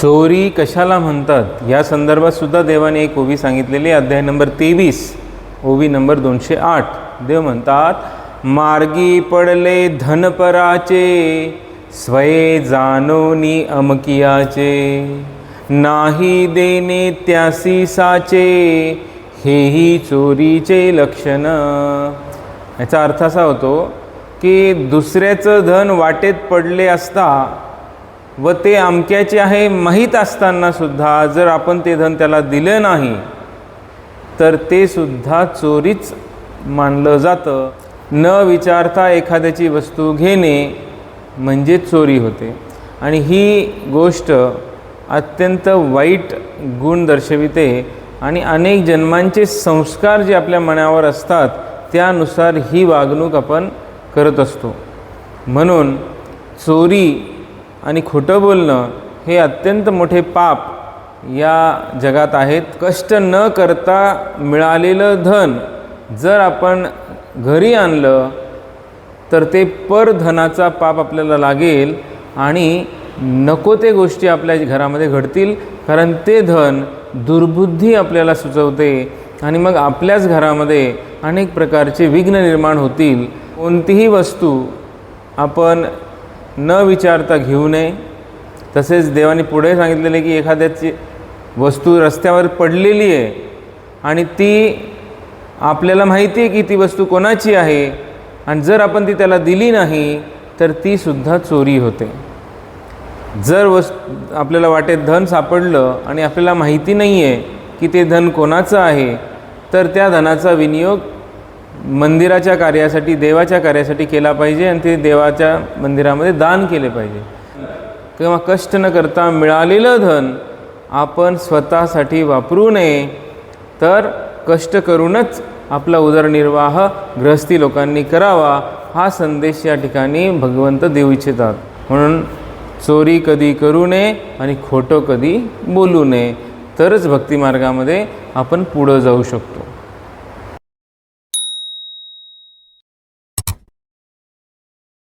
चोरी कशाला म्हणतात? या संदर्भात सुद्धा देवाने एक ओवी सांगितलेली अध्याय नंबर तेवीस ओवी नंबर दोनशे आठ. देव म्हणतात मार्गी पडले धनपराचे स्वये जानोनी अमकियाचे. नाही देणे त्यासी साचे हेही चोरीचे लक्षण. याचा अर्थ असा होतो की दुसऱ्याचं धन वाटेत पडले असता व ते अमक्याचे आहे माहीत असतानासुद्धा जर आपण ते धन त्याला दिलं नाही तर ते सुद्धा चोरीच मानलं जातं. न विचारता एखाद्याची वस्तू घेणे म्हणजे चोरी होते. आणि ही गोष्ट अत्यंत वाईट गुण दर्शविते आणि अनेक जन्मांचे संस्कार जे आपल्या मनावर असतात त्यानुसार ही वागणूक आपण करत असतो. म्हणून चोरी आणि खोटं बोलणं हे अत्यंत मोठे पाप या जगात आहेत. कष्ट न करता मिळालेलं धन जर आपण घरी आणलं तर ते परधनाचा पाप आपल्याला लागेल आणि नको ते गोष्टी आपल्या घरामध्ये घडतील कारण ते धन दुर्बुद्धी आपल्याला सुचवते आणि मग आपल्याच घरामध्ये अनेक प्रकारचे विघ्न निर्माण होतील. कोणतीही वस्तू आपण न विचारता घेऊ नये. तसेच देवाने पुढे सांगितलेले की एखाद्याची वस्तू रस्त्यावर पडलेली आहे आणि ती आपल्याला माहिती आहे की ती वस्तू कोणाची आहे आणि जर आपण ती त्याला दिली नाही तर ती सुद्धा चोरी होते. जर वस् आपल्याला वाटेत धन सापडलं आणि आपल्याला माहिती नाही आहे की ते धन कोणाचं आहे तर त्या धनाचा विनियोग मंदिराच्या कार्यासाठी देवाच्या कार्यासाठी केला पाहिजे आणि ते देवाच्या मंदिरामध्ये दान केले पाहिजे. किंवा कष्ट न करता मिळालेलं धन आपण स्वतःसाठी वापरू नये तर कष्ट करूनच आपला उदरनिर्वाह गृहस्थी लोकांनी करावा हा संदेश या ठिकाणी भगवंत देऊ इच्छितात. म्हणून चोरी कधी करू नये आणि खोटं कधी बोलू नये तरच भक्तिमार्गामध्ये आपण पुढं जाऊ शकतो.